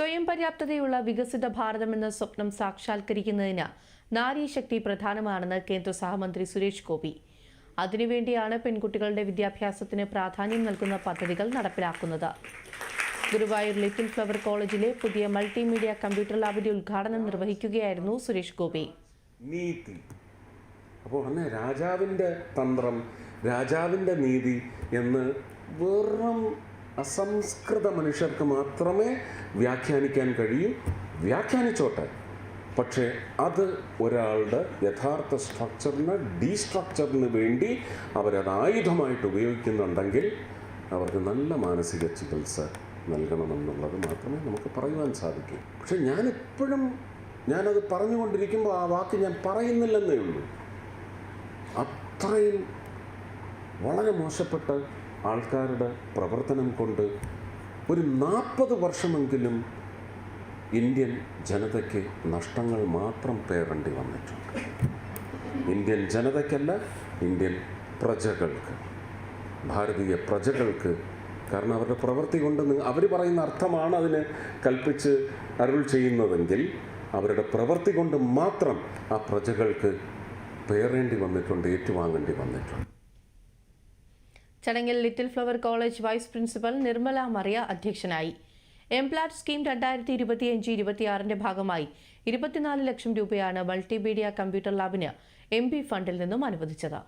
സ്വയം പര്യാപ്തതയുള്ള വികസിത ഭാരതമെന്ന സ്വപ്നം സാക്ഷാത്കരിക്കുന്നതിന് നാരീശക്തി പ്രധാനമാണെന്ന് കേന്ദ്ര സഹമന്ത്രി സുരേഷ് ഗോപി. അതിനുവേണ്ടിയാണ് പെൺകുട്ടികളുടെ വിദ്യാഭ്യാസത്തിന് പ്രാധാന്യം നൽകുന്ന പദ്ധതികൾ നടപ്പിലാക്കുന്നത്. ഗുരുവായൂർ ലിറ്റിൽ ഫ്ലവർ കോളേജിലെ പുതിയ മൾട്ടിമീഡിയ കമ്പ്യൂട്ടർ ലാബിന്റെ ഉദ്ഘാടനം നിർവഹിക്കുകയായിരുന്നു സുരേഷ് ഗോപി. അപ്പോൾ അന്ന് രാജാവിന്റെ തന്ത്രം രാജാവിന്റെ നീതി എന്ന് വെറും അസംസ്കൃത മനുഷ്യർക്ക് മാത്രമേ വ്യാഖ്യാനിക്കാൻ കഴിയൂ. വ്യാഖ്യാനിച്ചോട്ടെ. പക്ഷേ അത് ഒരാളുടെ യഥാർത്ഥ സ്ട്രക്ചറിന് ഡീസ്ട്രക്ചറിന് വേണ്ടി അവരത് ആയുധമായിട്ട് ഉപയോഗിക്കുന്നുണ്ടെങ്കിൽ അവർക്ക് നല്ല മാനസിക ചികിത്സ നൽകണമെന്നുള്ളത് മാത്രമേ നമുക്ക് പറയുവാൻ സാധിക്കൂ. പക്ഷെ ഞാനിപ്പോഴും ഞാനത് പറഞ്ഞുകൊണ്ടിരിക്കുമ്പോൾ ആ വാക്ക് ഞാൻ പറയുന്നില്ലെന്നേ ഉള്ളൂ. അത്രയും വളരെ മോശപ്പെട്ട ആൾക്കാരുടെ പ്രവർത്തനം കൊണ്ട് ഒരു നാൽപ്പത് വർഷമെങ്കിലും ഇന്ത്യൻ ജനതയ്ക്ക് നഷ്ടങ്ങൾ മാത്രം പേറേണ്ടി വന്നിട്ടുണ്ട്. ഇന്ത്യൻ ജനതയ്ക്കല്ല ഇന്ത്യൻ പ്രജകൾക്ക്. ഭാരതീയ പ്രജകൾക്ക്. കാരണം അവരുടെ പ്രവൃത്തി കൊണ്ട് അവർ പറയുന്ന അർത്ഥമാണ് അതിന് കൽപ്പിച്ച് അരുൾ ചെയ്യുന്നതെങ്കിൽ അവരുടെ പ്രവൃത്തി കൊണ്ട് മാത്രം ആ പ്രജകൾക്ക് പേറേണ്ടി വന്നിട്ടുണ്ട് ഏറ്റുവാങ്ങേണ്ടി വന്നിട്ടുണ്ട്. ചടങ്ങിൽ little flower college vice principal Nirmala Mariya അധ്യക്ഷനായി. എംപ്ലാറ്റ് സ്കീം രണ്ടായിരത്തി ഇരുപത്തിയഞ്ച് ഇരുപത്തിയാറിന്റെ ഭാഗമായി ഇരുപത്തിനാല് ലക്ഷം രൂപയാണ് മൾട്ടിമീഡിയ കമ്പ്യൂട്ടർ ലാബിന് എം ഫണ്ടിൽ നിന്നും അനുവദിച്ചത്.